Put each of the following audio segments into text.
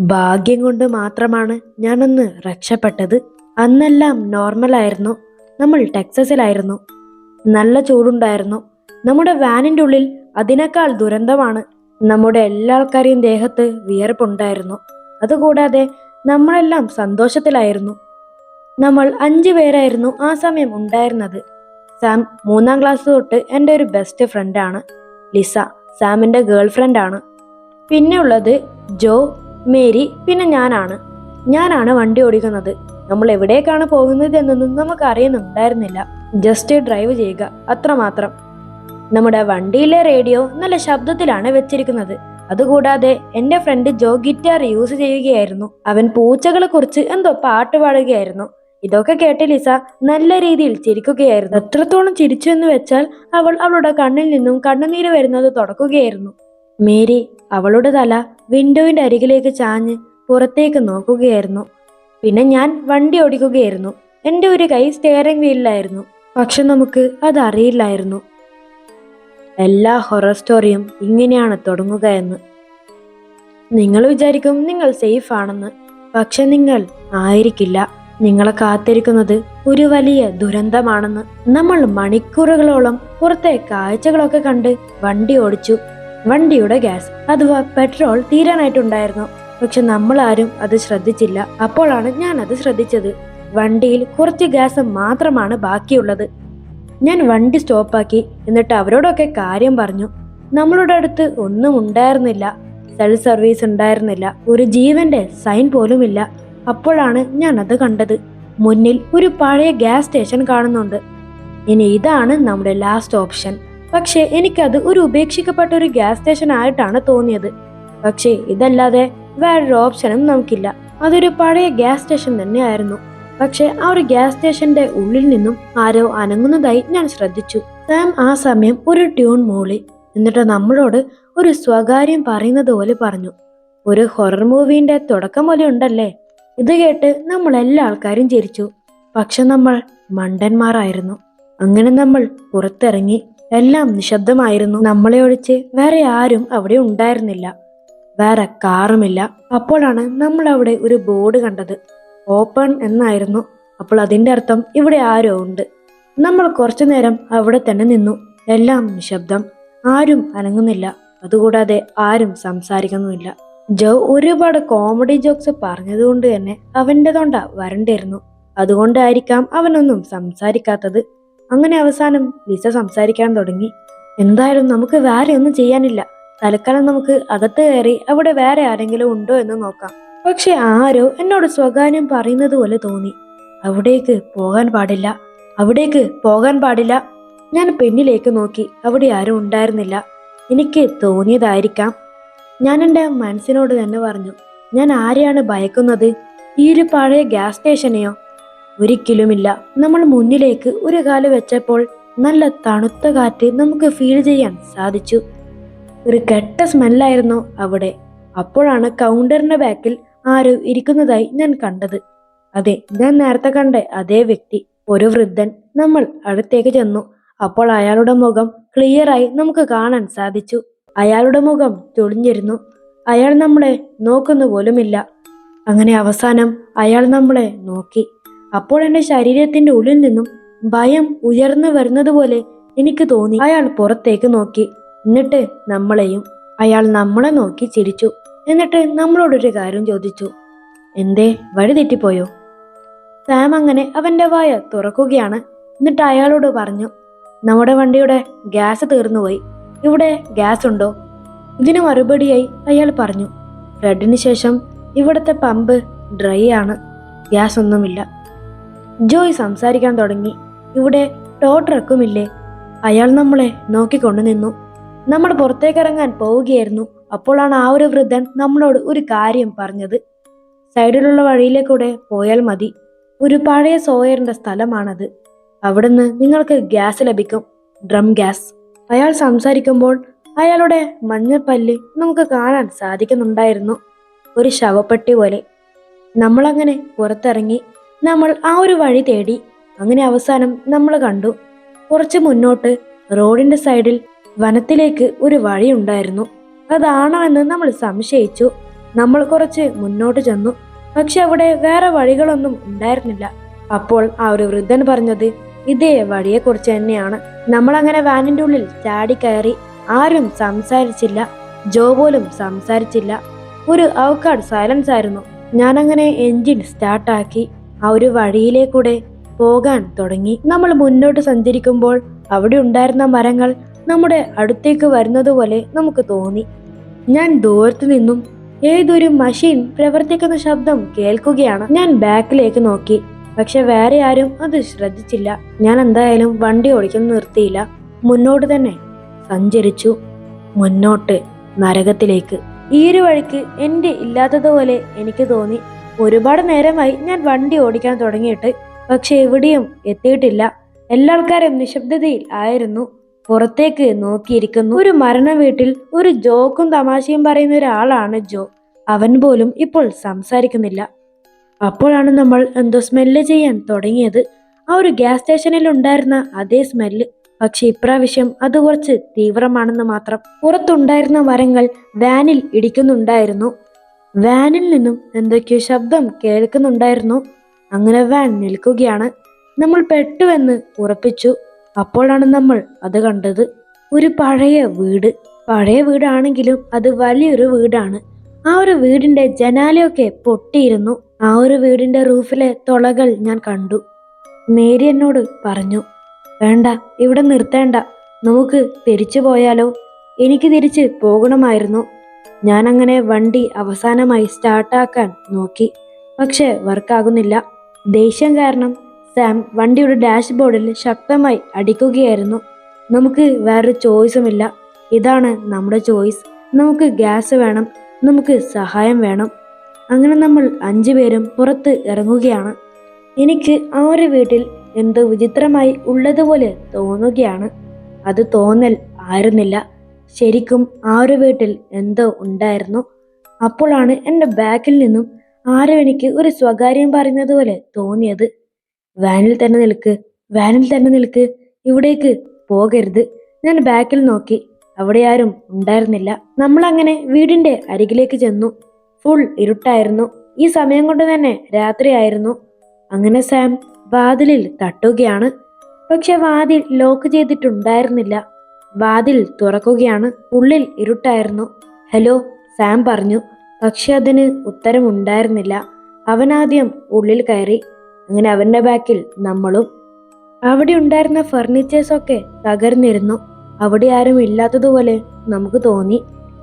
ഭാഗ്യം കൊണ്ട് മാത്രമാണ് ഞാനൊന്ന് രക്ഷപ്പെട്ടത്. അന്നെല്ലാം നോർമലായിരുന്നു നമ്മൾ ടെക്സസിലായിരുന്നു. നല്ല ചൂടുണ്ടായിരുന്നു. നമ്മുടെ വാനിന്റെ ഉള്ളിൽ അതിനേക്കാൾ ദുരന്തമാണ് നമ്മുടെ എല്ലാ ആൾക്കാരെയും ദേഹത്ത് വിയർപ്പുണ്ടായിരുന്നു. അതുകൂടാതെ നമ്മളെല്ലാം സന്തോഷത്തിലായിരുന്നു. നമ്മൾ അഞ്ചു പേരായിരുന്നു ആ സമയം ഉണ്ടായിരുന്നത്. സാം മൂന്നാം ക്ലാസ് തൊട്ട് എന്റെ ഒരു ബെസ്റ്റ് ഫ്രണ്ടാണ് ലിസ സാമിന്റെ ഗേൾ ഫ്രണ്ടാണ് പിന്നെയുള്ളത് ജോ മേരി പിന്നെ ഞാനാണ്. ഞാനാണ് വണ്ടി ഓടിക്കുന്നത്. നമ്മൾ എവിടേക്കാണ് പോകുന്നത് എന്നൊന്നും നമുക്ക് അറിയുന്നുണ്ടായിരുന്നില്ല ജസ്റ്റ് ഡ്രൈവ് ചെയ്യുക അത്രമാത്രം. നമ്മുടെ വണ്ടിയിലെ റേഡിയോ നല്ല ശബ്ദത്തിലാണ് വെച്ചിരിക്കുന്നത്. അതുകൂടാതെ എന്റെ ഫ്രണ്ട് ജോ ഗിറ്റാർ യൂസ് ചെയ്യുകയായിരുന്നു. അവൻ പൂച്ചകളെ കുറിച്ച് എന്തോ പാട്ട് പാടുകയായിരുന്നു. ഇതൊക്കെ കേട്ട് ലിസ നല്ല രീതിയിൽ ചിരിക്കുകയായിരുന്നു. എത്രത്തോളം ചിരിച്ചു എന്ന് വെച്ചാൽ അവൾ അവളുടെ കണ്ണിൽ നിന്നും കണ്ണുനീര് വരുന്നത് തുടക്കുകയായിരുന്നു മേരി അവളുടെ തല വിൻഡോയിന്റെ അരികിലേക്ക് ചാഞ്ഞ് പുറത്തേക്ക് നോക്കുകയായിരുന്നു. പിന്നെ ഞാൻ വണ്ടി ഓടിക്കുകയായിരുന്നു. എന്റെ ഒരു കൈ സ്റ്റിയറിംഗ് വീലിലായിരുന്നു പക്ഷെ നമുക്ക് അതറിയില്ലായിരുന്നു. എല്ലാ ഹൊറർ സ്റ്റോറിയും ഇങ്ങനെയാണ് തുടങ്ങുക എന്ന്. നിങ്ങൾ വിചാരിക്കും നിങ്ങൾ സേഫ് ആണെന്ന്. പക്ഷെ നിങ്ങൾ ആയിരിക്കില്ല. നിങ്ങളെ കാത്തിരിക്കുന്നത് ഒരു വലിയ ദുരന്തമാണെന്ന്. നമ്മൾ മണിക്കൂറുകളോളം പുറത്തെ കാഴ്ചകളൊക്കെ കണ്ട് വണ്ടി ഓടിച്ചു. വണ്ടിയുടെ ഗ്യാസ് അഥവാ പെട്രോൾ തീരാനായിട്ടുണ്ടായിരുന്നു. പക്ഷെ നമ്മൾ ആരും അത് ശ്രദ്ധിച്ചില്ല. അപ്പോഴാണ് ഞാൻ അത് ശ്രദ്ധിച്ചത്. വണ്ടിയിൽ കുറച്ച് ഗ്യാസ് മാത്രമാണ് ബാക്കിയുള്ളത്. ഞാൻ വണ്ടി സ്റ്റോപ്പാക്കി. എന്നിട്ട് അവരോടൊക്കെ കാര്യം പറഞ്ഞു. നമ്മളുടെ അടുത്ത് ഒന്നും ഉണ്ടായിരുന്നില്ല. സെൽഫ് സർവീസ് ഉണ്ടായിരുന്നില്ല. ഒരു ജീവന്റെ സൈൻ പോലും ഇല്ല അപ്പോഴാണ് ഞാൻ അത് കണ്ടത്. മുന്നിൽ ഒരു പഴയ ഗ്യാസ് സ്റ്റേഷൻ കാണുന്നുണ്ട്. ഇനി ഇതാണ് നമ്മുടെ ലാസ്റ്റ് ഓപ്ഷൻ. പക്ഷേ എനിക്കത് ഒരു ഉപേക്ഷിക്കപ്പെട്ട ഒരു ഗ്യാസ് സ്റ്റേഷൻ ആയിട്ടാണ് തോന്നിയത്. പക്ഷേ ഇതല്ലാതെ വേറൊരു ഓപ്ഷനും നമുക്കില്ല. അതൊരു പഴയ ഗ്യാസ് സ്റ്റേഷൻ തന്നെയായിരുന്നു. പക്ഷെ ആ ഒരു ഗ്യാസ് സ്റ്റേഷന്റെ ഉള്ളിൽ നിന്നും ആരോ അനങ്ങുന്നതായി ഞാൻ ശ്രദ്ധിച്ചു. സാം ആ സമയം ഒരു ട്യൂൺ മൂളി. എന്നിട്ട് നമ്മളോട് ഒരു സ്വകാര്യം പറയുന്നത് പോലെ പറഞ്ഞു. ഒരു ഹൊറർ മൂവിന്റെ തുടക്കം പോലെ ഉണ്ടല്ലേ? ഇത് കേട്ട് നമ്മൾ എല്ലാ ആൾക്കാരും ചിരിച്ചു. പക്ഷെ നമ്മൾ മണ്ടന്മാരായിരുന്നു. അങ്ങനെ നമ്മൾ പുറത്തിറങ്ങി എല്ലാം നിശബ്ദമായിരുന്നു. നമ്മളെ ഒഴിച്ച് വേറെ ആരും അവിടെ ഉണ്ടായിരുന്നില്ല. വേറെ കാറുമില്ല. അപ്പോഴാണ് നമ്മൾ അവിടെ ഒരു ബോർഡ് കണ്ടത്. ഓപ്പൺ എന്നായിരുന്നു. അപ്പോൾ അതിന്റെ അർത്ഥം ഇവിടെ ആരോ ഉണ്ട്. നമ്മൾ കുറച്ചു നേരം അവിടെ തന്നെ നിന്നു. എല്ലാം നിശബ്ദം. ആരും അനങ്ങുന്നില്ല. അതുകൂടാതെ ആരും സംസാരിക്കുന്നുമില്ല. ജോ ഒരുപാട് കോമഡി ജോക്സ് പറഞ്ഞതുകൊണ്ട് തന്നെ അവന്റെ തൊണ്ട വരണ്ടിരുന്നു. അതുകൊണ്ടായിരിക്കാം അവനൊന്നും സംസാരിക്കാത്തത്. അങ്ങനെ അവസാനം ലിസ സംസാരിക്കാൻ തുടങ്ങി. എന്തായാലും നമുക്ക് വേറെ ഒന്നും ചെയ്യാനില്ല. തൽക്കാലം നമുക്ക് അകത്ത് കയറി അവിടെ വേറെ ആരെങ്കിലും ഉണ്ടോ എന്ന് നോക്കാം. പക്ഷെ ആരോ എന്നോട് സ്വകാര്യം പറയുന്നത് പോലെ തോന്നി. അവിടേക്ക് പോകാൻ പാടില്ല. അവിടേക്ക് പോകാൻ പാടില്ല. ഞാൻ പെണ്ണിലേക്ക് നോക്കി. അവിടെ ആരും ഉണ്ടായിരുന്നില്ല. എനിക്ക് തോന്നിയതായിരിക്കാം. ഞാൻ എന്റെ മനസ്സിനോട് തന്നെ പറഞ്ഞു ഞാൻ ആരെയാണ് ഭയക്കുന്നത്? ഈ ഒരു പഴയ ഗ്യാസ് സ്റ്റേഷനെയോ ഒരിക്കലുമില്ല. നമ്മൾ മുന്നിലേക്ക് ഒരു കാൽ വെച്ചപ്പോൾ നല്ല തണുത്ത കാറ്റ് നമുക്ക് ഫീൽ ചെയ്യാൻ സാധിച്ചു. ഒരു കെട്ട സ്മെല്ലായിരുന്നു അവിടെ. അപ്പോഴാണ് കൗണ്ടറിന്റെ ബാക്കിൽ ആരോ ഇരിക്കുന്നതായി ഞാൻ കണ്ടത്. അതെ ഞാൻ നേരത്തെ കണ്ട അതേ വ്യക്തി ഒരു വൃദ്ധൻ. നമ്മൾ അടുത്തേക്ക് ചെന്നു. അപ്പോൾ അയാളുടെ മുഖം ക്ലിയറായി നമുക്ക് കാണാൻ സാധിച്ചു. അയാളുടെ മുഖം ചൊളിഞ്ഞിരുന്നു. അയാൾ നമ്മളെ നോക്കുന്നു പോലുമില്ല. അങ്ങനെ അവസാനം അയാൾ നമ്മളെ നോക്കി. അപ്പോൾ എന്റെ ശരീരത്തിന്റെ ഉള്ളിൽ നിന്നും ഭയം ഉയർന്നു വരുന്നതുപോലെ എനിക്ക് തോന്നി. അയാൾ പുറത്തേക്ക് നോക്കി. എന്നിട്ട് നമ്മളെയും അയാൾ നമ്മളെ നോക്കി ചിരിച്ചു. എന്നിട്ട് നമ്മളോടൊരു കാര്യം ചോദിച്ചു. എന്തേ വഴി തെറ്റിപ്പോയോ? സാം അങ്ങനെ അവന്റെ വായ തുറക്കുകയാണ്. എന്നിട്ട് അയാളോട് പറഞ്ഞു നമ്മുടെ വണ്ടിയുടെ ഗ്യാസ് തീർന്നുപോയി. ഇവിടെ ഗ്യാസ് ഉണ്ടോ? ഇതിന് മറുപടിയായി അയാൾ പറഞ്ഞു ഫ്ലഡിന് ശേഷം ഇവിടുത്തെ പമ്പ് ഡ്രൈ ആണ്. ഗ്യാസ് ഒന്നുമില്ല. ജോയ് സംസാരിക്കാൻ തുടങ്ങി. ഇവിടെ ടോട്ടറക്കുമില്ലേ അയാൾ നമ്മളെ നോക്കിക്കൊണ്ടു നിന്നു. നമ്മൾ പുറത്തേക്കിറങ്ങാൻ പോവുകയായിരുന്നു. അപ്പോഴാണ് ആ ഒരു വൃദ്ധൻ നമ്മളോട് ഒരു കാര്യം പറഞ്ഞത്. സൈഡിലുള്ള വഴിയിലേക്കൂടെ പോയാൽ മതി. ഒരു പഴയ സോയറിന്റെ സ്ഥലമാണത്. അവിടുന്ന് നിങ്ങൾക്ക് ഗ്യാസ് ലഭിക്കും. Drum gas. അയാൾ സംസാരിക്കുമ്പോൾ അയാളുടെ മഞ്ഞപ്പല്ല് നമുക്ക് കാണാൻ സാധിക്കുന്നുണ്ടായിരുന്നു. ഒരു ശവപ്പെട്ടി പോലെ. നമ്മളങ്ങനെ പുറത്തിറങ്ങി നമ്മൾ ആ ഒരു വഴി തേടി അങ്ങനെ അവസാനം നമ്മൾ കണ്ടു. കുറച്ച് മുന്നോട്ട് റോഡിന്റെ സൈഡിൽ വനത്തിലേക്ക് ഒരു വഴി ഉണ്ടായിരുന്നു. അതാണോ എന്ന് നമ്മൾ സംശയിച്ചു. നമ്മൾ കുറച്ച് മുന്നോട്ട് ചെന്നു. പക്ഷെ അവിടെ വേറെ വഴികളൊന്നും ഉണ്ടായിരുന്നില്ല. അപ്പോൾ ആ ഒരു വൃദ്ധൻ പറഞ്ഞത് ഇതേ വഴിയെക്കുറിച്ച് തന്നെയാണ്. നമ്മൾ അങ്ങനെ വാനിന്റെ ഉള്ളിൽ ചാടി കയറി ആരും സംസാരിച്ചില്ല. ജോ പോലും സംസാരിച്ചില്ല. ഒരു ഔക്കാട് സൈലൻസ് ആയിരുന്നു. ഞാനങ്ങനെ എൻജിൻ സ്റ്റാർട്ടാക്കി. ആ ഒരു വഴിയിലേക്കൂടെ പോകാൻ തുടങ്ങി. നമ്മൾ മുന്നോട്ട് സഞ്ചരിക്കുമ്പോൾ അവിടെ ഉണ്ടായിരുന്ന മരങ്ങൾ നമ്മുടെ അടുത്തേക്ക് വരുന്നതുപോലെ നമുക്ക് തോന്നി. ഞാൻ ദൂരത്തു നിന്നും ഏതൊരു മഷീൻ പ്രവർത്തിക്കുന്ന ശബ്ദം കേൾക്കുകയാണ്. ഞാൻ ബാക്കിലേക്ക് നോക്കി. പക്ഷെ വേറെ ആരും അത് ശ്രദ്ധിച്ചില്ല. ഞാൻ എന്തായാലും വണ്ടി ഓടിക്കാൻ നിർത്തിയില്ല. മുന്നോട്ട് തന്നെ സഞ്ചരിച്ചു. മുന്നോട്ട് നരകത്തിലേക്ക്. ഈ ഒരു വഴിക്ക് എന്റെ ഇല്ലാത്തതുപോലെ എനിക്ക് തോന്നി. ഒരുപാട് നേരമായി ഞാൻ വണ്ടി ഓടിക്കാൻ തുടങ്ങിയിട്ട് പക്ഷെ എവിടെയും എത്തിയിട്ടില്ല. എല്ലാ ആൾക്കാരും നിശബ്ദതയിൽ ആയിരുന്നു. പുറത്തേക്ക് നോക്കിയിരിക്കുന്നു. ഒരു മരണ വീട്ടിൽ ഒരു ജോക്കും തമാശയും പറയുന്ന ഒരാളാണ് ജോ. അവൻ പോലും ഇപ്പോൾ സംസാരിക്കുന്നില്ല. അപ്പോഴാണ് നമ്മൾ എന്തോ സ്മെല്ല് ചെയ്യാൻ തുടങ്ങിയത്. ആ ഒരു ഗ്യാസ് സ്റ്റേഷനിൽ ഉണ്ടായിരുന്ന അതേ സ്മെല്ല്. പക്ഷെ ഇപ്രാവശ്യം അത് കുറച്ച് തീവ്രമാണെന്ന് മാത്രം. പുറത്തുണ്ടായിരുന്ന മരങ്ങൾ വാനിൽ ഇടിക്കുന്നുണ്ടായിരുന്നു. വാനിൽ നിന്നും എന്തൊക്കെയോ ശബ്ദം കേൾക്കുന്നുണ്ടായിരുന്നു. അങ്ങനെ വാൻ നിൽക്കുകയാണ്. നമ്മൾ പെട്ടുവെന്ന് ഉറപ്പിച്ചു. അപ്പോഴാണ് നമ്മൾ അത് കണ്ടത്. ഒരു പഴയ വീട്. പഴയ വീടാണെങ്കിലും അത് വലിയൊരു വീടാണ്. ആ ഒരു വീടിന്റെ ജനാലയൊക്കെ പൊട്ടിയിരുന്നു. ആ ഒരു വീടിന്റെ റൂഫിലെ തുളകൾ ഞാൻ കണ്ടു. മേരി എന്നോട് പറഞ്ഞു വേണ്ട ഇവിടെ നിർത്തേണ്ട. നമുക്ക് തിരിച്ചു പോയാലോ? എനിക്ക് തിരിച്ച് പോകണമായിരുന്നു. ഞാൻ അങ്ങനെ വണ്ടി അവസാനമായി സ്റ്റാർട്ടാക്കാൻ നോക്കി. പക്ഷെ വർക്കാകുന്നില്ല. ദേഷ്യം കാരണം സാം വണ്ടിയുടെ ഡാഷ്ബോർഡിൽ ശക്തമായി അടിക്കുകയായിരുന്നു. നമുക്ക് വേറൊരു ചോയ്സുമില്ല. ഇതാണ് നമ്മുടെ ചോയ്സ്. നമുക്ക് ഗ്യാസ് വേണം. നമുക്ക് സഹായം വേണം. അങ്ങനെ നമ്മൾ അഞ്ചു പേരും പുറത്ത് ഇറങ്ങുകയാണ്. എനിക്ക് ആ ഒരു വീട്ടിൽ എന്തോ വിചിത്രമായി ഉള്ളതുപോലെ തോന്നുകയാണ്. അത് തോന്നൽ ആയിരുന്നില്ല. ശരിക്കും ആ ഒരു വീട്ടിൽ എന്തോ ഉണ്ടായിരുന്നു? അപ്പോഴാണ് എന്റെ ബാക്കിൽ നിന്നും ആരും എനിക്ക് ഒരു സ്വകാര്യം പറയുന്നത് പോലെ തോന്നിയത്. വാനിൽ തന്നെ നിൽക്ക് വാനിൽ തന്നെ നിൽക്ക് ഇവിടേക്ക് പോകരുത്. ഞാൻ ബാക്കിൽ നോക്കി അവിടെ ആരും ഉണ്ടായിരുന്നില്ല. നമ്മൾ അങ്ങനെ വീടിന്റെ അരികിലേക്ക് ചെന്നു. ഫുൾ ഇരുട്ടായിരുന്നു. ഈ സമയം കൊണ്ട് തന്നെ രാത്രിയായിരുന്നു അങ്ങനെ സാം വാതിലിൽ തട്ടുകയാണ്. പക്ഷെ വാതിൽ ലോക്ക് ചെയ്തിട്ടുണ്ടായിരുന്നില്ല. വാതിൽ തുറക്കുകയാണ്. ഉള്ളിൽ ഇരുട്ടായിരുന്നു. ഹലോ സാം പറഞ്ഞു. പക്ഷെ അതിന് ഉത്തരമുണ്ടായിരുന്നില്ല. അവനാദ്യം ഉള്ളിൽ കയറി. അങ്ങനെ അവന്റെ ബാക്കിൽ നമ്മളും. അവിടെ ഉണ്ടായിരുന്ന ഫർണിച്ചേഴ്സൊക്കെ തകർന്നിരുന്നു. അവിടെ ആരും ഇല്ലാത്തതുപോലെ നമുക്ക് തോന്നി.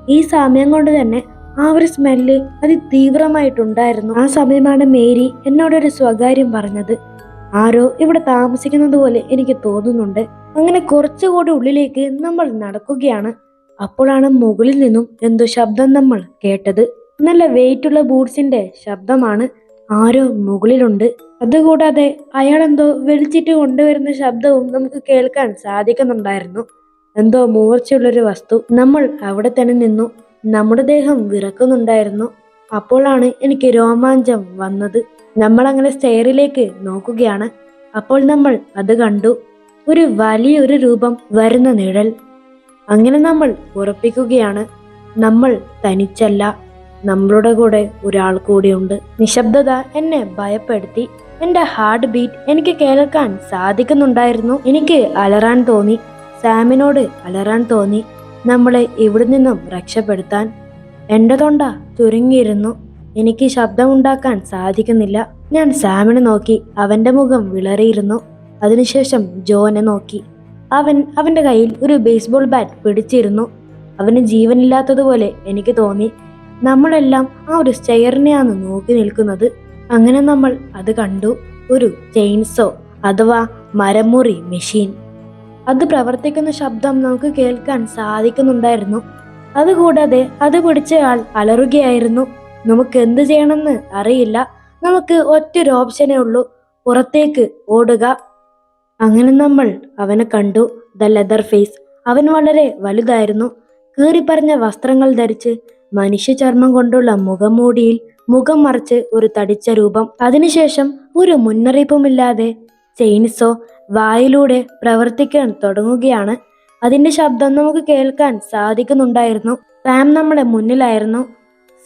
ഈ സമയം കൊണ്ട് തന്നെ ആ ഒരു സ്മെല്ല് അതിതീവ്രമായിട്ടുണ്ടായിരുന്നു. ആ സമയമാണ് മേരി എന്നോടൊരു സ്വകാര്യം പറഞ്ഞത്. ആരോ ഇവിടെ താമസിക്കുന്നത് പോലെ എനിക്ക് തോന്നുന്നുണ്ട്. അങ്ങനെ കുറച്ചുകൂടി ഉള്ളിലേക്ക് നമ്മൾ നടക്കുകയാണ്. അപ്പോഴാണ് മുകളിൽ നിന്നും എന്തോ ശബ്ദം നമ്മൾ കേട്ടത്. നല്ല വെയിറ്റ് ഉള്ള ബൂട്ട്സിന്റെ ശബ്ദമാണ്. ആരോ മുകളിലുണ്ട്. അതുകൂടാതെ എന്തോ വലിച്ചിട്ട് കൊണ്ടുവരുന്ന ശബ്ദവും നമുക്ക് കേൾക്കാൻ സാധിക്കുന്നുണ്ടായിരുന്നു. എന്തോ മൂർച്ചയുള്ളൊരു വസ്തു. നമ്മൾ അവിടെ തന്നെ നിന്നു. നമ്മുടെ ദേഹം വിറക്കുന്നുണ്ടായിരുന്നു. അപ്പോഴാണ് എനിക്ക് രോമാഞ്ചം വന്നത്. നമ്മൾ അങ്ങനെ സ്റ്റെയറിലേക്ക് നോക്കുകയാണ്. അപ്പോൾ നമ്മൾ അത് കണ്ടു. ഒരു വലിയൊരു രൂപം വരുന്ന നിഴൽ. അങ്ങനെ നമ്മൾ ഉറപ്പിക്കുകയാണ് നമ്മൾ തനിച്ചല്ല നമ്മളുടെ കൂടെ ഒരാൾ കൂടിയുണ്ട്. നിശബ്ദത എന്നെ ഭയപ്പെടുത്തി. എന്റെ ഹാർട്ട് ബീറ്റ് എനിക്ക് കേൾക്കാൻ സാധിക്കുന്നുണ്ടായിരുന്നു. എനിക്ക് അലറാൻ തോന്നി. സാമിനോട് അലറാൻ തോന്നി. നമ്മളെ ഇവിടെ നിന്നും രക്ഷപ്പെടുത്താൻ. എന്റെ തൊണ്ട ചുരുങ്ങിയിരുന്നു. എനിക്ക് ശബ്ദമുണ്ടാക്കാൻ സാധിക്കുന്നില്ല. ഞാൻ സാമിനെ നോക്കി അവന്റെ മുഖം വിളറിയിരുന്നു. അതിനുശേഷം ജോനെ നോക്കി. അവൻ അവന്റെ കയ്യിൽ ഒരു ബേസ്ബോൾ ബാറ്റ് പിടിച്ചിരുന്നു. അവന് ജീവനില്ലാത്തതുപോലെ എനിക്ക് തോന്നി. നമ്മളെല്ലാം ആ ഒരു സ്റ്റെയറിനെയാണ് നോക്കി നിൽക്കുന്നത്. അങ്ങനെ നമ്മൾ അത് കണ്ടു. ഒരു ചെയിൻസോ അഥവാ മരമുറി മെഷീൻ. അത് പ്രവർത്തിക്കുന്ന ശബ്ദം നമുക്ക് കേൾക്കാൻ സാധിക്കുന്നുണ്ടായിരുന്നു. അതുകൂടാതെ അത് പിടിച്ച ആൾ അലറുകയായിരുന്നു. നമുക്ക് എന്ത് ചെയ്യണമെന്ന് അറിയില്ല. നമുക്ക് ഒറ്റൊരു ഓപ്ഷനേ ഉള്ളൂ. പുറത്തേക്ക് ഓടുക. അങ്ങനെ നമ്മൾ അവനെ കണ്ടു. ദ ലെതർ ഫേസ് അവൻ വളരെ വലുതായിരുന്നു. കീറിപ്പറഞ്ഞ വസ്ത്രങ്ങൾ ധരിച്ച് മനുഷ്യ ചർമ്മം കൊണ്ടുള്ള മുഖംമൂടിയിൽ മുഖം മറച്ച് ഒരു തടിച്ച രൂപം. അതിനുശേഷം ഒരു മുന്നറിയിപ്പുമില്ലാതെ ചെയിൻസോ വായിലൂടെ പ്രവർത്തിക്കാൻ തുടങ്ങുകയാണ്. അതിന്റെ ശബ്ദം നമുക്ക് കേൾക്കാൻ സാധിക്കുന്നുണ്ടായിരുന്നു. സാം നമ്മുടെ മുന്നിലായിരുന്നു.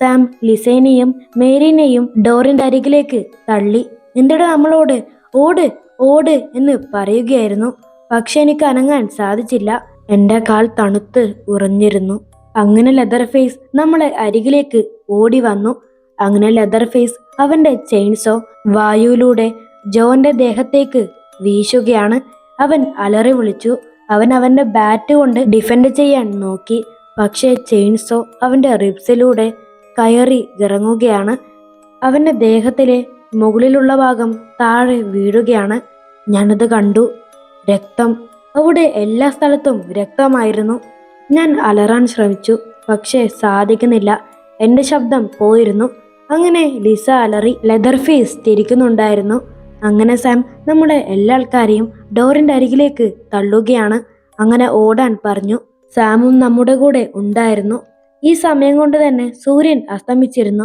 സാം ലിസേനെയും മേരിനെയും ഡോറിന്റെ അരികിലേക്ക് തള്ളി. എന്തിടാ നമ്മളോട്? ഓട്! ഓട് എന്ന് പറയുകയായിരുന്നു. പക്ഷെ എനിക്ക് അനങ്ങാൻ സാധിച്ചില്ല. എന്റെ കാൽ തണുത്ത് ഉറഞ്ഞിരുന്നു. അങ്ങനെ ലെതർ ഫേസ് നമ്മളെ അരികിലേക്ക് ഓടി വന്നു. അങ്ങനെ ലെതർ ഫേസ് അവന്റെ ചെയിൻസോ വായുവിലൂടെ ജോന്റെ ദേഹത്തേക്ക് വീശുകയാണ്. അവൻ അലറി വിളിച്ചു. അവൻ അവന്റെ ബാറ്റ് കൊണ്ട് ഡിഫെൻഡ് ചെയ്യാൻ നോക്കി. പക്ഷേ ചെയിൻസോ അവന്റെ റിബ്സിലൂടെ കയറി ഇറങ്ങുകയാണ്. അവന്റെ ദേഹത്തിലെ മുകളിലുള്ള ഭാഗം താഴെ വീഴുകയാണ്. ഞാനത് കണ്ടു. രക്തം. അവിടെ എല്ലാ സ്ഥലത്തും രക്തമായിരുന്നു. ഞാൻ അലറാൻ ശ്രമിച്ചു. പക്ഷേ സാധിക്കുന്നില്ല. എന്റെ ശബ്ദം പോയിരുന്നു. അങ്ങനെ ലിസ അലറി ലെതർ ഫേസ് തിരിക്കുന്നുണ്ടായിരുന്നു. അങ്ങനെ സാം നമ്മുടെ എല്ലാ ആൾക്കാരെയും ഡോറിന്റെ അരികിലേക്ക് തള്ളുകയാണ്. അങ്ങനെ ഓടാൻ പറഞ്ഞു. സാമും നമ്മുടെ കൂടെ ഉണ്ടായിരുന്നു. ഈ സമയം കൊണ്ട് തന്നെ സൂര്യൻ അസ്തമിച്ചിരുന്നു.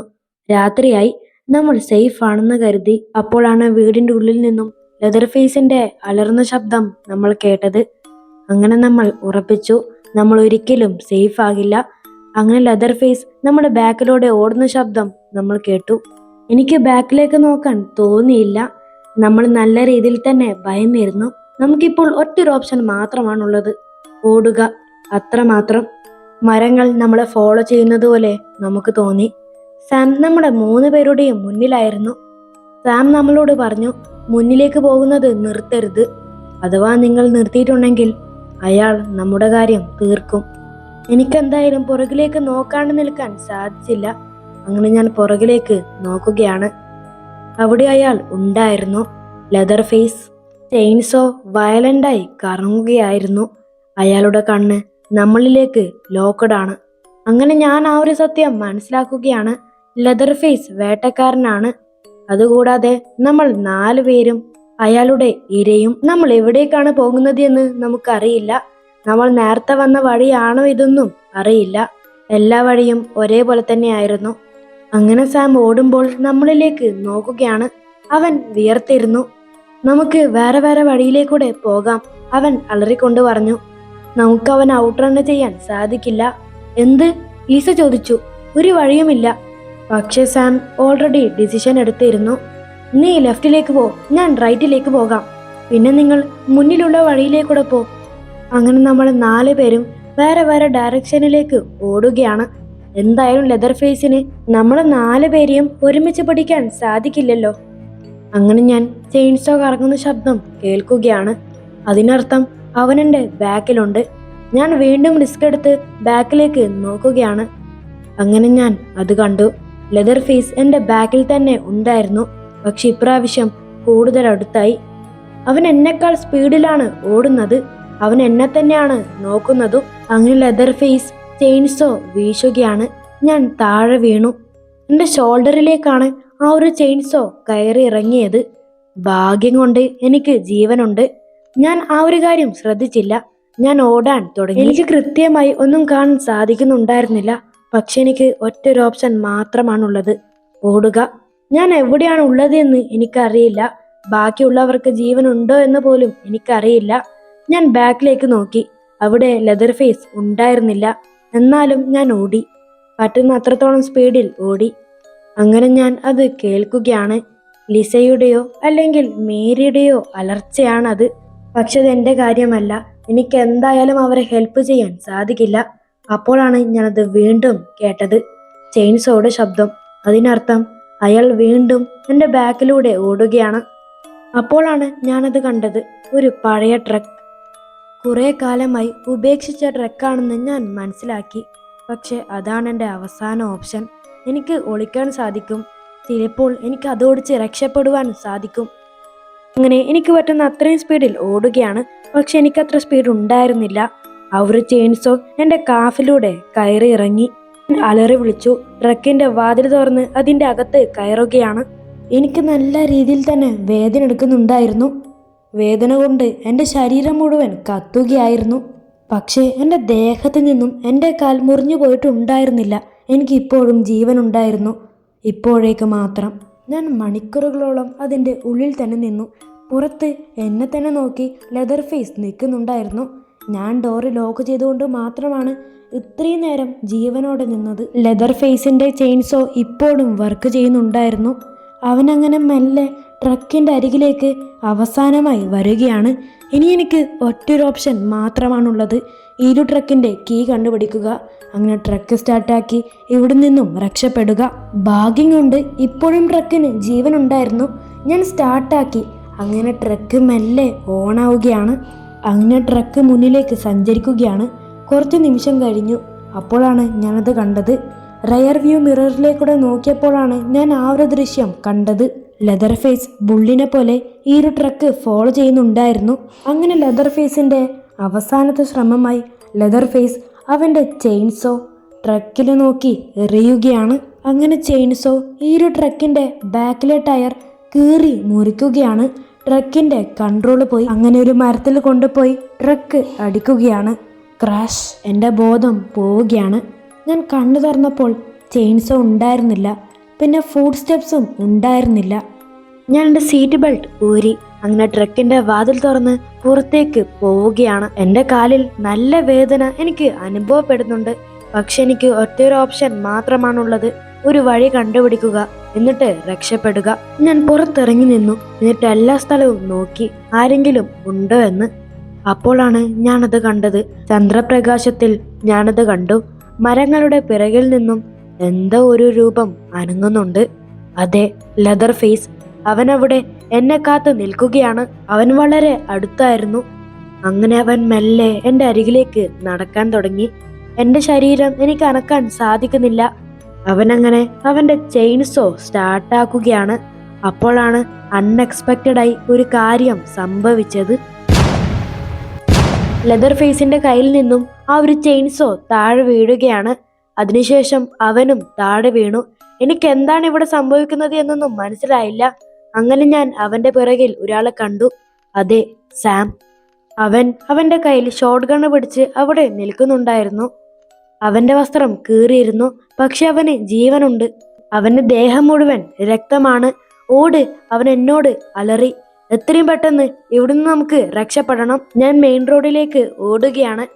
രാത്രിയായി. നമ്മൾ സേഫ് ആണെന്ന് കരുതി അപ്പോഴാണ് വീടിന്റെ ഉള്ളിൽ നിന്നും ലെതർ ഫേസിന്റെ അലർന്ന ശബ്ദം നമ്മൾ കേട്ടത്. അങ്ങനെ നമ്മൾ ഉറപ്പിച്ചു നമ്മൾ ഒരിക്കലും സേഫ് ആകില്ല. അങ്ങനെ ലെതർ ഫേസ് നമ്മുടെ ബാക്കിലൂടെ ഓടുന്ന ശബ്ദം നമ്മൾ കേട്ടു. എനിക്ക് ബാക്കിലേക്ക് നോക്കാൻ തോന്നിയില്ല. നമ്മൾ നല്ല രീതിയിൽ തന്നെ ഭയന്നിരുന്നു. നമുക്കിപ്പോൾ ഒറ്റൊരു ഓപ്ഷൻ മാത്രമാണുള്ളത്. ഓടുക. അത്രമാത്രം. മരങ്ങൾ നമ്മളെ ഫോളോ ചെയ്യുന്നത് പോലെ നമുക്ക് തോന്നി. സാം നമ്മുടെ മൂന്ന് പേരുടെയും മുന്നിലായിരുന്നു. സാം നമ്മളോട് പറഞ്ഞു മുന്നിലേക്ക് പോകുന്നത് നിർത്തരുത്. അഥവാ നിങ്ങൾ നിർത്തിയിട്ടുണ്ടെങ്കിൽ അയാൾ നമ്മുടെ കാര്യം തീർക്കും. എനിക്കെന്തായാലും പുറകിലേക്ക് നോക്കാണ്ട് നിൽക്കാൻ സാധിച്ചില്ല. അങ്ങനെ ഞാൻ പുറകിലേക്ക് നോക്കുകയാണ്. അവിടെ അയാൾ ഉണ്ടായിരുന്നു. ലെതർ ഫേസ് ചെയിൻസോ വയലന്റായി കറങ്ങുകയായിരുന്നു. അയാളുടെ കണ്ണ് നമ്മളിലേക്ക് ലോക്കഡാണ്. അങ്ങനെ ഞാൻ ആ ഒരു സത്യം മനസ്സിലാക്കുകയാണ്. ലെതർ ഫേസ് വേട്ടക്കാരനാണ്. അതുകൂടാതെ നമ്മൾ നാലു പേരും അയാളുടെ ഇരയും നമ്മൾ എവിടേക്കാണ് പോകുന്നത് എന്ന് നമുക്കറിയില്ല. നമ്മൾ നേരത്തെ വന്ന വഴിയാണോ ഇതൊന്നും അറിയില്ല. എല്ലാ വഴിയും ഒരേപോലെ തന്നെയായിരുന്നു. അങ്ങനെ സാം ഓടുമ്പോൾ നമ്മളിലേക്ക് നോക്കുകയാണ്. അവൻ വിയർത്തിരുന്നു. നമുക്ക് വേറെ വേറെ വഴിയിലേക്കൂടെ പോകാം അവൻ അലറിക്കൊണ്ട് പറഞ്ഞു. നമുക്ക് അവൻ ഔട്ട് റൺ ചെയ്യാൻ സാധിക്കില്ല. എന്ത്? ലീസ ചോദിച്ചു. ഒരു വഴിയുമില്ല. പക്ഷേ സാം ഓൾറെഡി ഡിസിഷൻ എടുത്തിരുന്നു. നീ ലെഫ്റ്റിലേക്ക് പോ ഞാൻ റൈറ്റിലേക്ക് പോകാം. പിന്നെ നിങ്ങൾ മുന്നിലുള്ള വഴിയിലേക്കൂടെ പോ. അങ്ങനെ നമ്മൾ നാല് പേരും വേറെ വേറെ ഡയറക്ഷനിലേക്ക് ഓടുകയാണ്. എന്തായാലും ലെതർ ഫേസിന് നമ്മൾ നാല് പേരെയും ഒരുമിച്ച് പിടിക്കാൻ സാധിക്കില്ലല്ലോ. അങ്ങനെ ഞാൻ ചെയിൻ ചെയിൻസോ കറങ്ങുന്ന ശബ്ദം കേൾക്കുകയാണ്. അതിനർത്ഥം അവനെന്റെ ബാക്കിലുണ്ട്. ഞാൻ വീണ്ടും റിസ്ക് എടുത്ത് ബാക്കിലേക്ക് നോക്കുകയാണ്. അങ്ങനെ ഞാൻ അത് കണ്ടു. ലെതർ ഫേസ് എന്റെ ബാക്കിൽ തന്നെ ഉണ്ടായിരുന്നു. പക്ഷെ ഇപ്രാവശ്യം കൂടുതൽ അടുത്തായി. അവൻ എന്നെക്കാൾ സ്പീഡിലാണ് ഓടുന്നത്. അവൻ എന്നെ തന്നെയാണ് നോക്കുന്നതും. അങ്ങനെ ലെതർ ഫേസ് ചെയിൻസോ വീശുകയാണ്. ഞാൻ താഴെ വീണു. എന്റെ ഷോൾഡറിലേക്കാണ് ആ ഒരു ചെയിൻസോ കയറി ഇറങ്ങിയത്. ഭാഗ്യം കൊണ്ട് എനിക്ക് ജീവനുണ്ട്. ഞാൻ ആ ഒരു കാര്യം ശ്രദ്ധിച്ചില്ല. ഞാൻ ഓടാൻ തുടങ്ങി. എനിക്ക് കൃത്യമായി ഒന്നും കാണാൻ സാധിക്കുന്നുണ്ടായിരുന്നില്ല. പക്ഷെ എനിക്ക് ഒറ്റൊരു ഓപ്ഷൻ മാത്രമാണുള്ളത്. ഓടുക. ഞാൻ എവിടെയാണ് ഉള്ളത് എന്ന് എനിക്കറിയില്ല. ബാക്കിയുള്ളവർക്ക് ജീവനുണ്ടോ എന്ന് പോലും എനിക്കറിയില്ല. ഞാൻ ബാക്കിലേക്ക് നോക്കി. അവിടെ ലെതർ ഫേസ് ഉണ്ടായിരുന്നില്ല. എന്നാലും ഞാൻ ഓടി. പറ്റുന്ന അത്രത്തോളം സ്പീഡിൽ ഓടി. അങ്ങനെ ഞാൻ അത് കേൾക്കുകയാണ്. ലിസയുടെയോ അല്ലെങ്കിൽ മേരിയുടെയോ അലർച്ചയാണത്. പക്ഷെ അത് എന്റെ കാര്യമല്ല. എനിക്ക് എന്തായാലും അവരെ ഹെൽപ്പ് ചെയ്യാൻ സാധിക്കില്ല. അപ്പോഴാണ് ഞാനത് വീണ്ടും കേട്ടത്. ചെയിൻസോയുടെ ശബ്ദം. അതിനർത്ഥം അയാൾ വീണ്ടും എന്റെ ബാക്കിലൂടെ ഓടുകയാണ്. അപ്പോഴാണ് ഞാനത് കണ്ടത്. ഒരു പഴയ ട്രക്ക്. കുറേ കാലമായി ഉപേക്ഷിച്ച ട്രക്കാണെന്ന് ഞാൻ മനസ്സിലാക്കി. പക്ഷേ അതാണ് എന്റെ അവസാന ഓപ്ഷൻ. എനിക്ക് ഒളിക്കാൻ സാധിക്കും. ചിലപ്പോൾ എനിക്ക് അതോടിച്ച് രക്ഷപ്പെടുവാൻ സാധിക്കും. അങ്ങനെ എനിക്ക് പറ്റുന്ന അത്രയും സ്പീഡിൽ ഓടുകയാണ്. പക്ഷെ എനിക്കത്ര സ്പീഡ് ഉണ്ടായിരുന്നില്ല. ഒരു ചെയിൻസോ എന്റെ കാഫിലൂടെ കയറി ഇറങ്ങി. അലറി വിളിച്ചു. ട്രക്കിന്റെ വാതിൽ തുറന്ന് അതിന്റെ അകത്ത് കയറുകയാണ്. എനിക്ക് നല്ല രീതിയിൽ തന്നെ വേദന എടുക്കുന്നുണ്ടായിരുന്നു. വേദന കൊണ്ട് എന്റെ ശരീരം മുഴുവൻ കത്തുകയായിരുന്നു. പക്ഷേ എന്റെ ദേഹത്ത് നിന്നും എന്റെ കാൽ മുറിഞ്ഞു പോയിട്ടുണ്ടായിരുന്നില്ല. എനിക്ക് ഇപ്പോഴും ജീവനുണ്ടായിരുന്നു. ഇപ്പോഴേക്ക് മാത്രം. ഞാൻ മണിക്കൂറുകളോളം അതിന്റെ ഉള്ളിൽ തന്നെ നിന്നു. പുറത്ത് എന്നെ തന്നെ നോക്കി ലെതർ ഫേസ് നിൽക്കുന്നുണ്ടായിരുന്നു. ഞാൻ ഡോറ് ലോക്ക് ചെയ്തുകൊണ്ട് മാത്രമാണ് ഇത്രയും നേരം ജീവനോടെ നിന്നത്. ലെതർ ഫേസിന്റെ ചെയിൻസോ ഇപ്പോഴും വർക്ക് ചെയ്യുന്നുണ്ടായിരുന്നു. അവനങ്ങനെ മെല്ലെ ട്രക്കിന്റെ അരികിലേക്ക് അവസാനമായി വരികയാണ്. ഇനി എനിക്ക് ഒറ്റൊരു ഓപ്ഷൻ മാത്രമാണുള്ളത്. ഇരു ട്രക്കിന്റെ കീ കണ്ടുപിടിക്കുക. അങ്ങനെ ട്രക്ക് സ്റ്റാർട്ടാക്കി ഇവിടെ നിന്നും രക്ഷപ്പെടുക. ഭാഗ്യം കൊണ്ട് ഇപ്പോഴും ട്രക്കിന് ജീവനുണ്ടായിരുന്നു. ഞാൻ സ്റ്റാർട്ടാക്കി അങ്ങനെ ട്രക്ക് മെല്ലെ ഓണാവുകയാണ് അങ്ങനെ ട്രക്ക് മുന്നിലേക്ക് സഞ്ചരിക്കുകയാണ്. കുറച്ച് നിമിഷം കഴിഞ്ഞു. അപ്പോഴാണ് ഞാനത് കണ്ടത്. റയർ വ്യൂ മിററിലേക്കൂടെ നോക്കിയപ്പോഴാണ് ഞാൻ ആ ഒരു ദൃശ്യം കണ്ടത്. ലെതർ ഫേസ് ബുള്ളിനെ പോലെ ഈ ഒരു ട്രക്ക് ഫോളോ ചെയ്യുന്നുണ്ടായിരുന്നു. അങ്ങനെ ലെതർ ഫേസിന്റെ അവസാനത്തെ ശ്രമമായി ലെതർ ഫേസ് അവന്റെ ചെയിൻസോ ട്രക്കിൽ നോക്കി എറിയുകയാണ്. അങ്ങനെ ചെയിൻസോ ഈ ഒരു ട്രക്കിന്റെ ബാക്കിലെ ടയർ കീറി മുറിക്കുകയാണ്. ട്രക്കിന്റെ കൺട്രോൾ പോയി. അങ്ങനെ ഒരു മരത്തിൽ കൊണ്ടുപോയി ട്രക്ക് അടിക്കുകയാണ്. ക്രാഷ് എന്റെ ബോധം പോവുകയാണ്. ഞാൻ കണ്ണു തുറന്നപ്പോൾ ചെയിൻസോ ഉണ്ടായിരുന്നില്ല. പിന്നെ ഫുഡ് സ്റ്റെപ്സും ഉണ്ടായിരുന്നില്ല. ഞാൻ എന്റെ സീറ്റ് ബെൽറ്റ് ഊരി അങ്ങനെ ട്രക്കിന്റെ വാതിൽ തുറന്ന് പുറത്തേക്ക് പോവുകയാണ്. എന്റെ കാലിൽ നല്ല വേദന എനിക്ക് അനുഭവപ്പെടുന്നുണ്ട്. പക്ഷെ എനിക്ക് ഒറ്റയൊരു ഓപ്ഷൻ മാത്രമാണുള്ളത്. ഒരു വഴി കണ്ടുപിടിക്കുക. എന്നിട്ട് രക്ഷപ്പെടുക. ഞാൻ പുറത്തിറങ്ങി നിന്നു. എന്നിട്ട് എല്ലാ സ്ഥലവും നോക്കി ആരെങ്കിലും ഉണ്ടോ എന്ന്. അപ്പോഴാണ് ഞാനത് കണ്ടത്. ചന്ദ്രപ്രകാശത്തിൽ ഞാനത് കണ്ടു. മരങ്ങളുടെ പിറകിൽ നിന്നും എന്തോ ഒരു രൂപം അനങ്ങുന്നുണ്ട്. അതെ ലെതർ ഫേസ് അവനവിടെ എന്നെ കാത്തു നിൽക്കുകയാണ്. അവൻ വളരെ അടുത്തായിരുന്നു. അങ്ങനെ അവൻ മെല്ലെ എന്റെ അരികിലേക്ക് നടക്കാൻ തുടങ്ങി. എന്റെ ശരീരം എനിക്ക് അനക്കാൻ സാധിക്കുന്നില്ല. അവനങ്ങനെ അവന്റെ ചെയിൻസോ സ്റ്റാർട്ടാക്കുകയാണ്. അപ്പോഴാണ് അൺഎക്സ്പെക്റ്റഡ് ആയി ഒരു കാര്യം സംഭവിച്ചത്. ലെതർ ഫേസിന്റെ കയ്യിൽ നിന്നും ആ ഒരു ചെയിൻസോ താഴെ വീഴുകയാണ്. അതിനുശേഷം അവനും താഴെ വീണു. എനിക്ക് എന്താണ് ഇവിടെ സംഭവിക്കുന്നത് എന്നൊന്നും മനസ്സിലായില്ല. അങ്ങനെ ഞാൻ അവന്റെ പിറകിൽ ഒരാളെ കണ്ടു. അതെ സാം. അവൻ അവന്റെ കയ്യിൽ ഷോട്ട് ഗണ്ണ് പിടിച്ച് അവിടെ നിൽക്കുന്നുണ്ടായിരുന്നു. അവന്റെ വസ്ത്രം കീറിയിരുന്നു പക്ഷെ അവന് ജീവനുണ്ട്. അവന്റെ ദേഹം മുഴുവൻ രക്തമാണ്. ഓട് അവൻ എന്നോട് അലറി എത്രയും പെട്ടെന്ന് ഇവിടുന്ന് നമുക്ക് രക്ഷപ്പെടണം. ഞാൻ മെയിൻ റോഡിലേക്ക് ഓടുകയാണ്.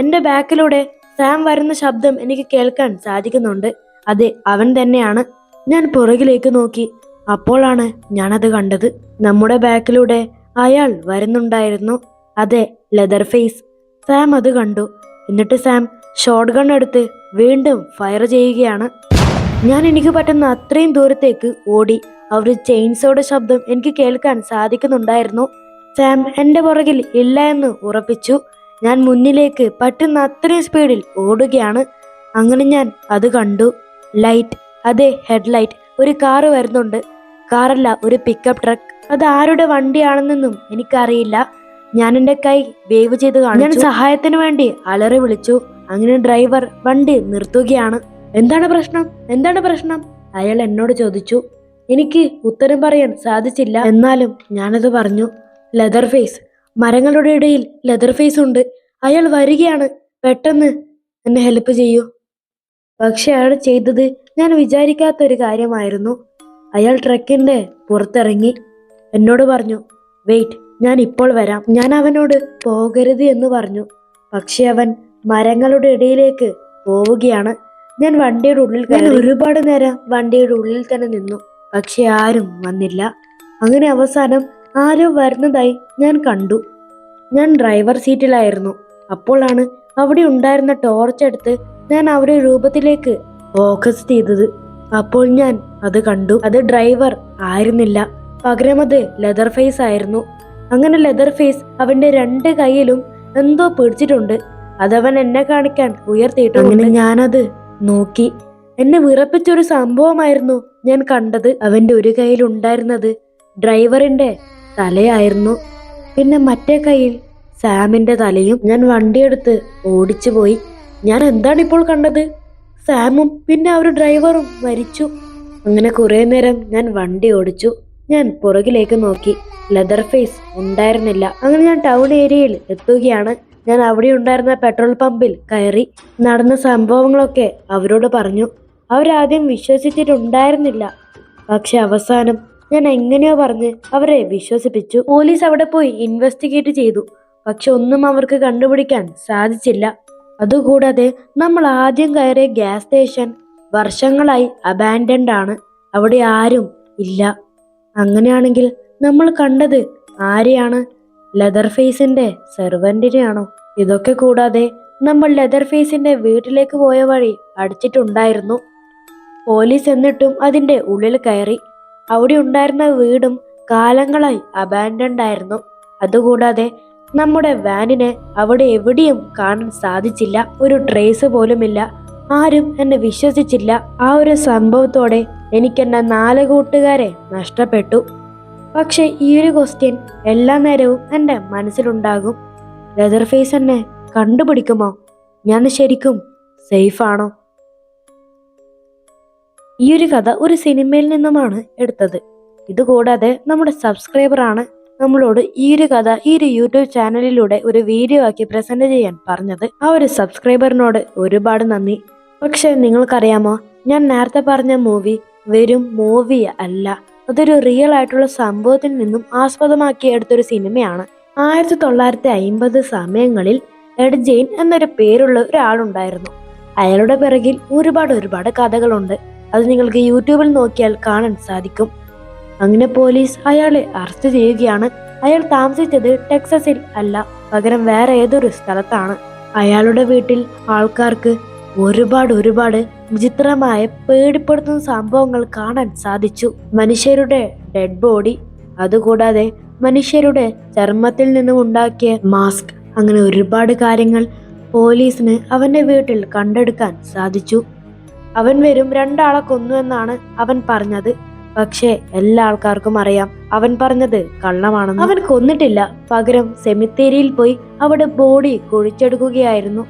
എന്റെ ബാക്കിലൂടെ സാം വരുന്ന ശബ്ദം എനിക്ക് കേൾക്കാൻ സാധിക്കുന്നുണ്ട്. അതെ അവൻ തന്നെയാണ്. ഞാൻ പുറകിലേക്ക് നോക്കി. അപ്പോഴാണ് ഞാനത് കണ്ടത്. നമ്മുടെ ബാക്കിലൂടെ അയാൾ വരുന്നുണ്ടായിരുന്നു. അതെ ലെതർ ഫേസ്. സാം അത് കണ്ടു. എന്നിട്ട് സാം ഷോട്ട് ഗൺ എടുത്ത് വീണ്ടും ഫയർ ചെയ്യുകയാണ്. ഞാൻ എനിക്ക് പറ്റുന്ന അത്രയും ദൂരത്തേക്ക് ഓടി. അവർ ചെയിൻസോടെ ശബ്ദം എനിക്ക് കേൾക്കാൻ സാധിക്കുന്നുണ്ടായിരുന്നു. സാം എന്റെ പുറകിൽ ഇല്ല എന്ന് ഉറപ്പിച്ചു. ഞാൻ മുന്നിലേക്ക് പറ്റുന്ന അത്രയും സ്പീഡിൽ ഓടുകയാണ്. അങ്ങനെ ഞാൻ അത് കണ്ടു. ലൈറ്റ് അതെ ഹെഡ്ലൈറ്റ് ഒരു കാറ് വരുന്നുണ്ട്. കാറല്ല ഒരു പിക്കപ്പ് ട്രക്ക് അത് ആരുടെ വണ്ടിയാണെന്നൊന്നും എനിക്കറിയില്ല. ഞാൻ എന്റെ കൈ വേവ് ചെയ്ത് കാണും ഞാൻ സഹായത്തിന് വേണ്ടി അലറി വിളിച്ചു. അങ്ങനെ ഡ്രൈവർ വണ്ടി നിർത്തുകയാണ്. എന്താണ് പ്രശ്നം? എന്താണ് പ്രശ്നം? അയാൾ എന്നോട് ചോദിച്ചു. എനിക്ക് ഉത്തരം പറയാൻ സാധിച്ചില്ല. എന്നാലും ഞാനത് പറഞ്ഞു. Leatherface. മരങ്ങളുടെ ഇടയിൽ ലെതർ ഫേസ് ഉണ്ട്. അയാൾ വരികയാണ്. പെട്ടെന്ന് എന്നെ ഹെൽപ്പ് ചെയ്യൂ. പക്ഷെ അയാൾ ചെയ്തത് ഞാൻ വിചാരിക്കാത്ത ഒരു കാര്യമായിരുന്നു. അയാൾ ട്രക്കിന്റെ പുറത്തിറങ്ങി. എന്നോട് പറഞ്ഞു വെയിറ്റ് ഞാൻ ഇപ്പോൾ വരാം. ഞാൻ അവനോട് പോകരുത് എന്ന് പറഞ്ഞു. പക്ഷെ അവൻ മരങ്ങളുടെ ഇടയിലേക്ക് പോവുകയാണ്. ഞാൻ വണ്ടിയുടെ ഉള്ളിൽ ഞാൻ ഒരുപാട് നേരം വണ്ടിയുടെ ഉള്ളിൽ തന്നെ നിന്നു. പക്ഷെ ആരും വന്നില്ല. അങ്ങനെ അവസാനം ആരോ വരുന്നതായി ഞാൻ കണ്ടു. ഞാൻ ഡ്രൈവർ സീറ്റിലായിരുന്നു. അപ്പോഴാണ് അവിടെ ഉണ്ടായിരുന്ന ടോർച്ച് എടുത്ത് ഞാൻ അവരുടെ രൂപത്തിലേക്ക് ഫോക്കസ് ചെയ്തത്. അപ്പോൾ ഞാൻ അത് കണ്ടു. അത് ഡ്രൈവർ ആയിരുന്നില്ല. പകരം അത് ലെതർ ഫേസ് ആയിരുന്നു. അങ്ങനെ ലെതർ ഫേസ് അവന്റെ രണ്ട് കൈയിലും എന്തോ പിടിച്ചിട്ടുണ്ട്. അതവൻ എന്നെ കാണിക്കാൻ ഉയർത്തിയിട്ടു അങ്ങനെ ഞാനത് നോക്കി. എന്നെ വിറപ്പിച്ചൊരു സംഭവമായിരുന്നു ഞാൻ കണ്ടത്. അവന്റെ ഒരു കയ്യിൽ ഉണ്ടായിരുന്നത് ഡ്രൈവറിന്റെ തലയായിരുന്നു. പിന്നെ മറ്റേ കയ്യിൽ സാമിന്റെ തലയും ഞാൻ വണ്ടിയെടുത്ത് ഓടിച്ചു പോയി ഞാൻ എന്താണ് ഇപ്പോൾ കണ്ടത്? സാമും പിന്നെ ആ ഒരു ഡ്രൈവറും മരിച്ചു. അങ്ങനെ കുറെ നേരം ഞാൻ വണ്ടി ഓടിച്ചു. ഞാൻ പുറകിലേക്ക് നോക്കി. ലെതർ ഫേസ് ഉണ്ടായിരുന്നില്ല. അങ്ങനെ ഞാൻ ടൗൺ ഏരിയയിൽ എത്തുകയാണ്. ഞാൻ അവിടെ ഉണ്ടായിരുന്ന പെട്രോൾ പമ്പിൽ കയറി നടന്ന സംഭവങ്ങളൊക്കെ അവരോട് പറഞ്ഞു. അവരാദ്യം വിശ്വസിച്ചിട്ടുണ്ടായിരുന്നില്ല. പക്ഷെ അവസാനം ഞാൻ എങ്ങനെയോ പറഞ്ഞ് അവരെ വിശ്വസിപ്പിച്ചു. പോലീസ് അവിടെ പോയി ഇൻവെസ്റ്റിഗേറ്റ് ചെയ്തു. പക്ഷെ ഒന്നും അവർക്ക് കണ്ടുപിടിക്കാൻ സാധിച്ചില്ല. അതുകൂടാതെ നമ്മൾ ആദ്യം കയറിയ ഗ്യാസ് സ്റ്റേഷൻ വർഷങ്ങളായി അബാൻഡൻഡ് ആണ്. അവിടെ ആരും ഇല്ല. അങ്ങനെയാണെങ്കിൽ നമ്മൾ കണ്ടത് ആരെയാണ്? ലെതർ ഫേസിന്റെ സെർവന്റിനെയാണോ? ഇതൊക്കെ കൂടാതെ നമ്മൾ ലെതർ ഫേസിന്റെ വീട്ടിലേക്ക് പോയ വഴി അടിച്ചിട്ടുണ്ടായിരുന്നു. പോലീസ് എന്നിട്ടും അതിന്റെ ഉള്ളിൽ കയറി. അവിടെ ഉണ്ടായിരുന്ന വീടും കാലങ്ങളായി അബാൻഡൻഡ് ആയിരുന്നു അതുകൂടാതെ നമ്മുടെ വാനിനെ അവിടെ എവിടെയും കാണാൻ സാധിച്ചില്ല. ഒരു ട്രേസ് പോലുമില്ല. ആരും എന്നെ വിശ്വസിച്ചില്ല. ആ ഒരു സംഭവത്തോടെ എനിക്ക് എന്നെ നാല് കൂട്ടുകാരെ നഷ്ടപ്പെട്ടു. പക്ഷെ ഈ ഒരു ക്വസ്റ്റ്യൻ എല്ലാ നേരവും എന്റെ മനസ്സിലുണ്ടാകും. ലെതർ ഫേസ് എന്നെ കണ്ടുപിടിക്കുമോ? ഞാൻ ശരിക്കും സേഫാണോ ഈ ഒരു കഥ ഒരു സിനിമയിൽ നിന്നുമാണ് എടുത്തത്. ഇതുകൂടാതെ നമ്മുടെ സബ്സ്ക്രൈബറാണ് നമ്മളോട് ഈ ഒരു കഥ ഈ ഒരു യൂട്യൂബ് ചാനലിലൂടെ ഒരു വീഡിയോ ആക്കി പ്രസന്റ് ചെയ്യാൻ പറഞ്ഞത്. ആ ഒരു സബ്സ്ക്രൈബറിനോട് ഒരുപാട് നന്ദി. പക്ഷെ നിങ്ങൾക്കറിയാമോ? ഞാൻ നേരത്തെ പറഞ്ഞ മൂവി വെറും മൂവി അല്ല. അതൊരു റിയൽ ആയിട്ടുള്ള സംഭവത്തിൽ നിന്നും ആസ്പദമാക്കി എടുത്തൊരു സിനിമയാണ്. ആയിരത്തി തൊള്ളായിരത്തി അയിമ്പത് സമയങ്ങളിൽ എഡ് ജെയിൻ എന്നൊരു പേരുള്ള ഒരാളുണ്ടായിരുന്നു. അയാളുടെ പിറകിൽ ഒരുപാട് ഒരുപാട് കഥകളുണ്ട്. അത് നിങ്ങൾക്ക് യൂട്യൂബിൽ നോക്കിയാൽ കാണാൻ സാധിക്കും. അങ്ങനെ പോലീസ് അയാളെ അറസ്റ്റ് ചെയ്യുകയാണ്. അയാൾ താമസിച്ചത് ടെക്സസിൽ അല്ല പകരം വേറെ ഏതൊരു സ്ഥലത്താണ്. അയാളുടെ വീട്ടിൽ ആൾക്കാർക്ക് ഒരുപാട് ഒരുപാട് വിചിത്രമായ പേടിപ്പെടുത്തുന്ന സംഭവങ്ങൾ കാണാൻ സാധിച്ചു. മനുഷ്യരുടെ ഡെഡ് ബോഡി അതുകൂടാതെ മനുഷ്യരുടെ ചർമ്മത്തിൽ നിന്നും ഉണ്ടാക്കിയ മാസ്ക് അങ്ങനെ ഒരുപാട് കാര്യങ്ങൾ പോലീസിന് അവന്റെ വീട്ടിൽ കണ്ടെടുക്കാൻ സാധിച്ചു. അവൻ വരും രണ്ടാളെ കൊന്നു എന്നാണ് അവൻ പറഞ്ഞത്. പക്ഷേ എല്ലാ ആൾക്കാർക്കും അറിയാം അവൻ പറഞ്ഞത് കള്ളമാണെന്ന്. അവൻ കൊന്നിട്ടില്ല. പകരം സെമിത്തേരിയിൽ പോയി അവിടെ ബോഡി കുഴിച്ചെടുക്കുകയായിരുന്നു.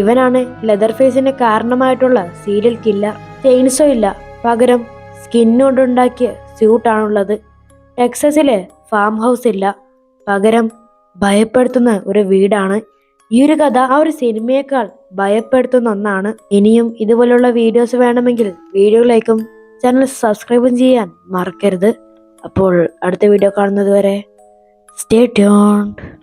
ഇവനാണ് ലെതർ ഫേസിന് കാരണമായിട്ടുള്ള സീരിയൽ കില്ലർ ചെയിൻസോ ഇല്ല. പകരം സ്കിന്നുകൊണ്ടുണ്ടാക്കിയ സ്യൂട്ടാണുള്ളത് ടെക്സസിലെ ഫാം ഹൗസ് ഇല്ല. പകരം ഭയപ്പെടുത്തുന്ന ഒരു വീടാണ്. ഈ ഒരു കഥ ആ ഒരു സിനിമയേക്കാൾ ഭയപ്പെടുത്തുന്ന ഒന്നാണ്. ഇനിയും ഇതുപോലുള്ള വീഡിയോസ് വേണമെങ്കിൽ വീഡിയോയിലേക്കും ചാനൽ സബ്സ്ക്രൈബും ചെയ്യാൻ മറക്കരുത്. അപ്പോൾ അടുത്ത വീഡിയോ കാണുന്നത് വരെ സ്റ്റേ ട്യൂൺഡ്